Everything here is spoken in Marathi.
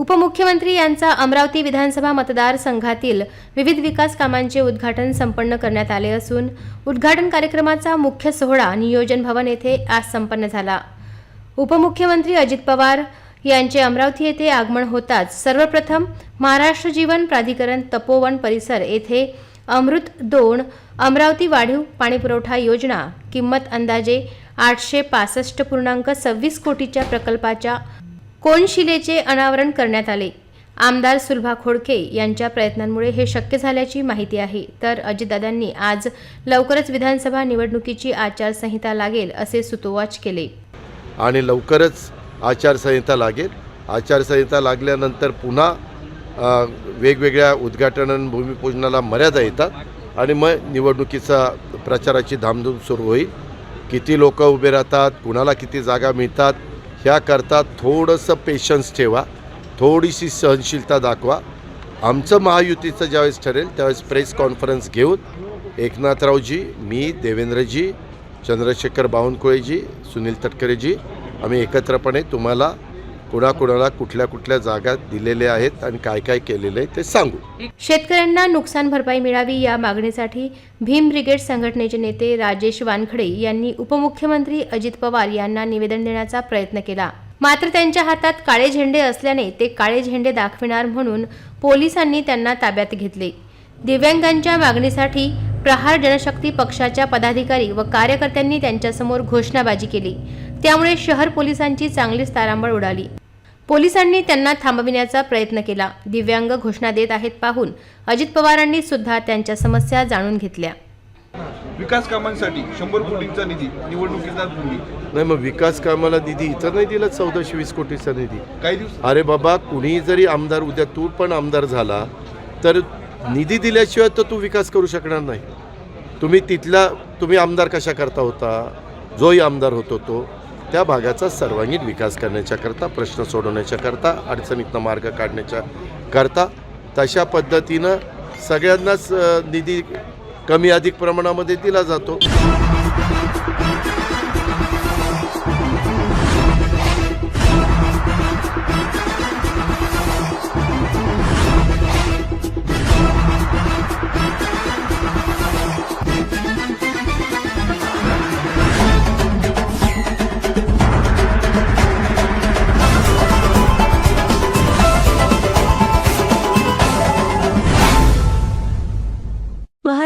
उपमुख्यमंत्री यांचा अमरावती विधानसभा मतदारसंघातील विविध विकास कामांचे उद्घाटन संपन्न करण्यात आले असून उद्घाटन कार्यक्रमाचा मुख्य सोहळा नियोजन भवन येथे आज संपन्न झाला. उपमुख्यमंत्री अजित पवार यांचे अमरावती येथे आगमन होताच सर्वप्रथम महाराष्ट्र जीवन प्राधिकरण तपोवन परिसर येथे अमृत दोन अमरावती वाढीव पाणीपुरवठा योजना किंमत अंदाजे आठशे पासष्ट पूर्णांक सव्वीस कोटीच्या प्रकल्पाच्या कोनशिलेचे अनावरण करण्यात आले? आमदार सुलभा खोडके यांच्या प्रयत्नांमुळे हे शक्य झाल्याची माहिती आहे. तर अजितदादांनी आज लवकरच विधानसभा निवडणुकीची आचारसंहिता लागेल असे सुतोवाच केले. आणि लवकरच आचारसंहिता लागेल. आचारसंहिता लागल्यानंतर पुन्हा वेगवेगळ्या उद्घाटन भूमिपूजनाला मर्यादा येतात आणि मग निवडणुकीचा प्रचाराची धामधूम सुरू होईल. किती लोक उभे राहतात कुणाला किती जागा मिळतात ह्याकरता थोडंसं पेशन्स ठेवा. थोडीशी सहनशीलता दाखवा. आमचं महायुतीचं ज्यावेळेस ठरेल त्यावेळेस प्रेस कॉन्फरन्स घेऊन एकनाथरावजी मी देवेंद्रजी चंद्रशेखर बावनकुळेजी सुनील तटकरेजी आम्ही एकत्रपणे तुम्हाला कुणाकुणाला कुठल्या कुठल्या जागा दिलेल्या आहेत आणि काय काय केलेलं आहे ते सांगू. शेतकऱ्यांना नुकसान भरपाई मिळावी या मागणीसाठी भीम ब्रिगेड संघटनेचे नेते राजेश वानखडे यांनी उपमुख्यमंत्री अजित पवार यांना निवेदन देण्याचा प्रयत्न केला. मात्र त्यांच्या हातात काळे झेंडे असल्याने ते काळे झेंडे दाखविणार म्हणून पोलिसांनी त्यांना ताब्यात घेतले. दिव्यांगांच्या मागणीसाठी प्रहार जनशक्ती पक्षाच्या पदाधिकारी व कार्यकर्त्यांनी त्यांच्यासमोर घोषणाबाजी केली. त्यामुळे शहर पोलिसांची चांगलीच तारांबळ उडाली. पोलिसांनी त्यांना थांबविण्याचा प्रयत्न केला. दिव्यांग घोषणा देत आहेत पाहून अजित पवारांनी सुद्धा त्यांच्या समस्या जाणून घेतल्या. विकास कामांसाठी शंभर कोटींचा निधी निवडणुकीचा नाही मग विकास कामाला निधी इथं नाही दिला चौदाशे वीस कोटीचा निधी. काही दिवस अरे बाबा कुणी जरी आमदार उद्या तू पण आमदार झाला तर निधी दिल्याशिवाय तर तू विकास करू शकणार नाही. तुम्ही तिथला तुम्ही आमदार कशा करता होता? जोही आमदार होतो तो. त्या भागाचा सर्वांगीण विकास करण्याच्या करता प्रश्न सोडवण्याच्या करता अडचणीतनं मार्ग काढण्याच्या करता तशा पद्धतीनं सगळ्यांनाच निधी कमी अधिक प्रमाणामध्ये दिला जातो.